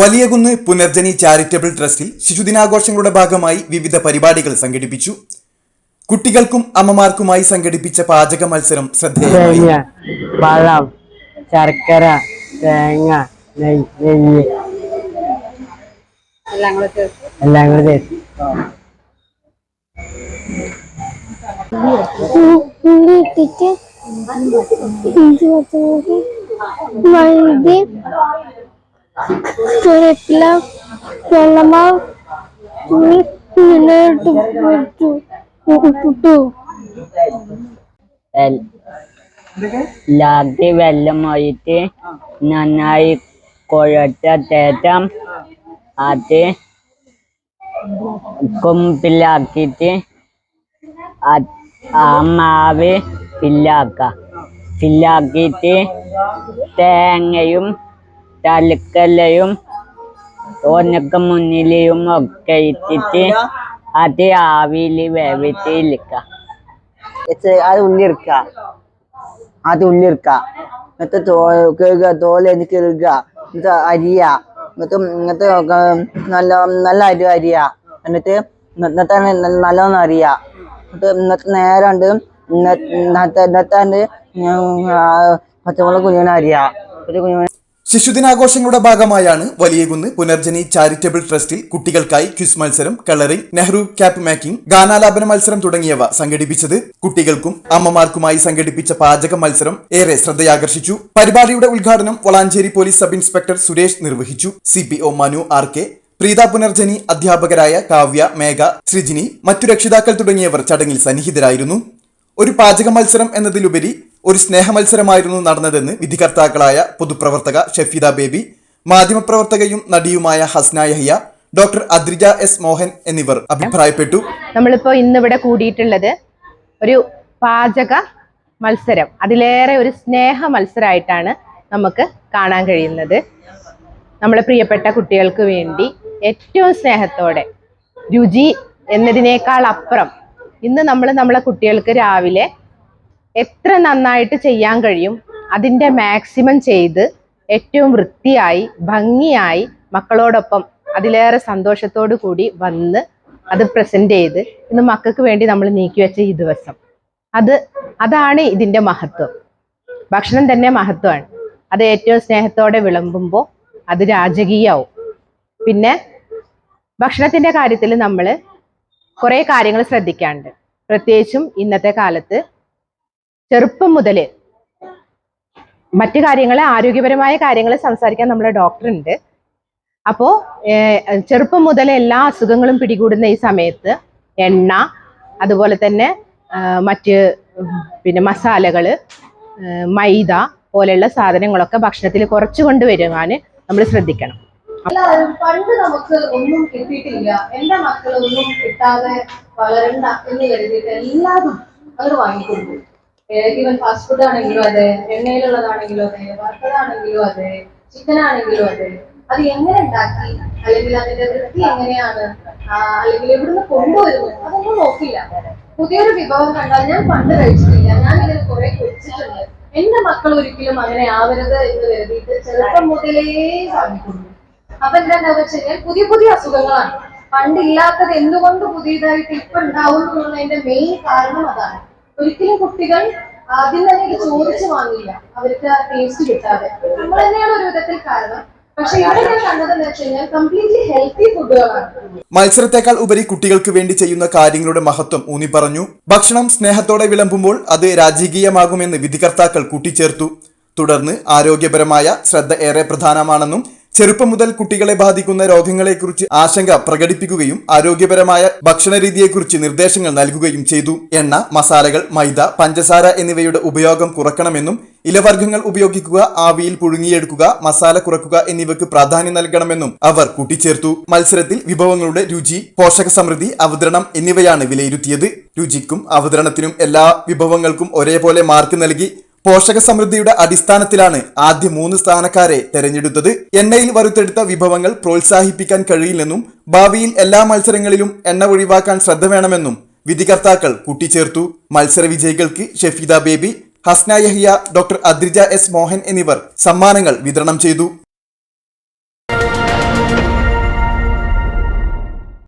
Valiyakunnu Punarjani charitable ട്രസ്റ്റിൽ ശിശുദിനാഘോഷങ്ങളുടെ ഭാഗമായി വിവിധ പരിപാടികൾ സംഘടിപ്പിച്ചു. കുട്ടികൾക്കും അമ്മമാർക്കുമായി സംഘടിപ്പിച്ച പാചക മത്സരം ശ്രദ്ധേയമായി. പഴം ശർക്കര തേങ്ങ നെയ് നെയ്യ്. എല്ലാം കൂടെ ചേർത്ത്. ഇട്ടിട്ട് വെച്ചു ഇട്ടു ലാത്തി വെള്ളം ഒഴിച്ച് നന്നായി കുഴച്ച ശേഷം അത് കുമ്പിലാക്കിയിട്ട് ആ മാവ് ഫില്ലാക്ക ഫില്ലാക്കിയിട്ട് തേങ്ങയും തലക്കല്ലയും തോന്നക്ക മുന്നിലെയും ഒക്കെ ഇട്ടിട്ട് അത് ആവിയിൽ വേവിച്ച് ഇരിക്കാം അത് ഉള്ളിരിക്ക അത് ഉള്ളിരിക്ക എന്നിട്ട് തോ കേൾക്കുക തോൽ എനിക്ക് ഇറുക എന്നിട്ട് അരിയ. എന്നിട്ട് എന്നിട്ട് നല്ല നല്ല അരി അരിയ. എന്നിട്ട് എന്നിട്ട് നല്ലോണം അറിയ എന്നിട്ട് ഇന്നത്തെ നേരം ഉണ്ട് ഇന്നത്തെ ഇന്നത്തെ പച്ചമുളക് കുഞ്ഞിനെ അരിയ. ഒരു കുഞ്ഞു ശിശുദിനാഘോഷങ്ങളുടെ ഭാഗമായാണ് വലിയകുന്ന് പുനർജനി ചാരിറ്റബിൾ ട്രസ്റ്റിൽ കുട്ടികൾക്കായി ക്വിസ് മത്സരം കളറിംഗ് നെഹ്റു ക്യാപ്പ് മേക്കിംഗ് ഗാനാലാപന മത്സരം തുടങ്ങിയവ സംഘടിപ്പിച്ചത് കുട്ടികൾക്കും അമ്മമാർക്കുമായി സംഘടിപ്പിച്ച പാചക മത്സരം ഏറെ ശ്രദ്ധയാകർഷിച്ചു. പരിപാടിയുടെ ഉദ്ഘാടനം Valanchery police sub inspector Suresh നിർവഹിച്ചു. C Manu R K Preetha Punarjani അധ്യാപകരായ കാവ്യ മേഘ സൃജിനി മറ്റു രക്ഷിതാക്കൾ തുടങ്ങിയവർ ചടങ്ങിൽ സന്നിഹിതരായിരുന്നു. ഒരു പാചക മത്സരം എന്നതിലുപരി ഒരു സ്നേഹ മത്സരമായിരുന്നു നടന്നതെന്ന് വിധികർത്താക്കളായ പൊതുപ്രവർത്തക ഷഫീദ ബേബി മാധ്യമപ്രവർത്തകയും നടിയുമായ ഹസ്ന യഹ്യ ഡോക്ടർ അദ്രിജ എസ് മോഹൻ എന്നിവർ അഭിപ്രായപ്പെട്ടു. നമ്മളിപ്പോ ഇന്നിവിടെ കൂടിയിട്ടുള്ളത് ഒരു പാചക മത്സരം അതിലേറെ ഒരു സ്നേഹ മത്സരമായിട്ടാണ് നമുക്ക് കാണാൻ കഴിയുന്നത്. നമ്മളെ പ്രിയപ്പെട്ട കുട്ടികൾക്ക് വേണ്ടി ഏറ്റവും സ്നേഹത്തോടെ രുചി എന്നതിനേക്കാൾ അപ്പുറം ഇന്ന് നമ്മൾ നമ്മളെ കുട്ടികൾക്ക് രാവിലെ എത്ര നന്നായിട്ട് ചെയ്യാൻ കഴിയും അതിന്റെ മാക്സിമം ചെയ്ത് ഏറ്റവും വൃത്തിയായി ഭംഗിയായി മക്കളോടൊപ്പം അതിലേറെ സന്തോഷത്തോടു കൂടി വന്ന് അത് പ്രസന്റ് ചെയ്ത് ഇന്ന് മക്കൾക്ക് വേണ്ടി നമ്മൾ നീക്കി വെച്ച ഈ ദിവസം. അത് അതാണ് ഇതിന്റെ മഹത്വം. ഭക്ഷണം തന്നെ മഹത്വമാണ്. അത് ഏറ്റവും സ്നേഹത്തോടെ വിളമ്പുമ്പോൾ അത് രാജകീയമാവും പിന്നെ ഭക്ഷണത്തിന്റെ കാര്യത്തിൽ നമ്മൾ കുറേ കാര്യങ്ങൾ ശ്രദ്ധിക്കാനുണ്ട് പ്രത്യേകിച്ചും ഇന്നത്തെ കാലത്ത് ചെറുപ്പം മുതൽ മറ്റു കാര്യങ്ങളെ ആരോഗ്യപരമായ കാര്യങ്ങളെ സംസാരിക്കാൻ നമ്മുടെ ഡോക്ടർ ഉണ്ട്. അപ്പോൾ ചെറുപ്പം മുതൽ എല്ലാ അസുഖങ്ങളും പിടികൂടുന്ന ഈ സമയത്ത് എണ്ണ അതുപോലെ തന്നെ മറ്റ് പിന്നെ മസാലകൾ മൈദ പോലെയുള്ള സാധനങ്ങളൊക്കെ ഭക്ഷണത്തിൽ കുറച്ച് കൊണ്ടുവരുവാൻ നമ്മൾ ശ്രദ്ധിക്കണം. പണ്ട് നമുക്ക് ഒന്നും കിട്ടിയിട്ടില്ല. എന്റെ മക്കൾ ഒന്നും കിട്ടാതെ വളരണ്ട എന്ന് കരുതിയിട്ട് എല്ലാതും അവർ വാങ്ങിക്കൊടുക്കും. ഈവൻ ഫാസ്റ്റ് ഫുഡ് ആണെങ്കിലും അതെ എണ്ണയിലുള്ളതാണെങ്കിലും അതെ വറുത്തതാണെങ്കിലും അതെ ചിക്കൻ ആണെങ്കിലും അതെ അത് എങ്ങനെ ഉണ്ടാക്കി? അല്ലെങ്കിൽ അതിന്റെ വൃത്തി എങ്ങനെയാണ്? അല്ലെങ്കിൽ എവിടുന്ന് കൊണ്ടുവരുന്നു? അതൊന്നും നോക്കില്ല. പുതിയൊരു വിഭവം കണ്ടാൽ ഞാൻ പണ്ട് കഴിച്ചിട്ടില്ല. ഞാൻ ഇതിൽ കുറെ കുടിച്ചിട്ടുണ്ട് എന്റെ മക്കൾ ഒരിക്കലും അങ്ങനെ ആവരുത് എന്ന് കരുതിയിട്ട് ചെറുപ്പം മുതലേ സാധിക്കുന്നു. അപ്പൊ എന്താ വെച്ച് കഴിഞ്ഞാൽ പുതിയ പുതിയ അസുഖങ്ങളാണ്. പണ്ടില്ലാത്തത് എന്തുകൊണ്ട് പുതിയതായിട്ട് ഇപ്പൊ ഉണ്ടാവും എന്നുള്ളതിന്റെ മെയിൻ കാരണം അതാണ്. ഒരിക്കലും കുട്ടികൾ ആദ്യം തന്നെ ചോദിച്ചു വാങ്ങില്ല അവർക്ക് ടേസ്റ്റ് കിട്ടാതെ. നമ്മൾ തന്നെയാണ് ഒരു വിധത്തിൽ കാരണം. മത്സരത്തെക്കാൾ ഉപരി കുട്ടികൾക്ക് വേണ്ടി ചെയ്യുന്ന കാര്യങ്ങളുടെ മഹത്വം ഊന്നി പറഞ്ഞു. ഭക്ഷണം സ്നേഹത്തോടെ വിളമ്പുമ്പോൾ അത് രാജകീയമാകുമെന്ന് വിധികർത്താക്കൾ കൂട്ടിച്ചേർത്തു. തുടർന്ന് ആരോഗ്യപരമായ ശ്രദ്ധ ഏറെ പ്രധാനമാണെന്നും ചെറുപ്പം മുതൽ കുട്ടികളെ ബാധിക്കുന്ന രോഗങ്ങളെക്കുറിച്ച് ആശങ്ക പ്രകടിപ്പിക്കുകയും ആരോഗ്യപരമായ ഭക്ഷണരീതിയെക്കുറിച്ച് നിർദ്ദേശങ്ങൾ നൽകുകയും ചെയ്തു. എണ്ണ മസാലകൾ മൈദ പഞ്ചസാര എന്നിവയുടെ ഉപയോഗം കുറക്കണമെന്നും ഇലവർഗങ്ങൾ ഉപയോഗിക്കുക ആവിയിൽ പുഴുങ്ങിയെടുക്കുക മസാല കുറക്കുക എന്നിവയ്ക്ക് പ്രാധാന്യം നൽകണമെന്നും അവർ കൂട്ടിച്ചേർത്തു. മത്സരത്തിൽ വിഭവങ്ങളുടെ രുചി പോഷക സമൃദ്ധി അവതരണം എന്നിവയാണ് വിലയിരുത്തിയത്. രുചിക്കും അവതരണത്തിനും എല്ലാ വിഭവങ്ങൾക്കും ഒരേപോലെ മാർക്ക് നൽകി പോഷക സമൃദ്ധിയുടെ അടിസ്ഥാനത്തിലാണ് ആദ്യ മൂന്ന് സ്ഥാനക്കാരെ തെരഞ്ഞെടുത്തത്. എണ്ണയിൽ വറുത്തെടുത്ത വിഭവങ്ങൾ പ്രോത്സാഹിപ്പിക്കാൻ കഴിയില്ലെന്നും ഭാവിയിൽ എല്ലാ മത്സരങ്ങളിലും എണ്ണ ഒഴിവാക്കാൻ ശ്രദ്ധ വേണമെന്നും വിധികർത്താക്കൾ കൂട്ടിച്ചേർത്തു. മത്സര വിജയികൾക്ക് ഷെഫീദ ബേബി ഹസ്ന യഹിയ ഡോക്ടർ അദ്രിജ എസ് മോഹൻ എന്നിവർ സമ്മാനങ്ങൾ വിതരണം ചെയ്തു.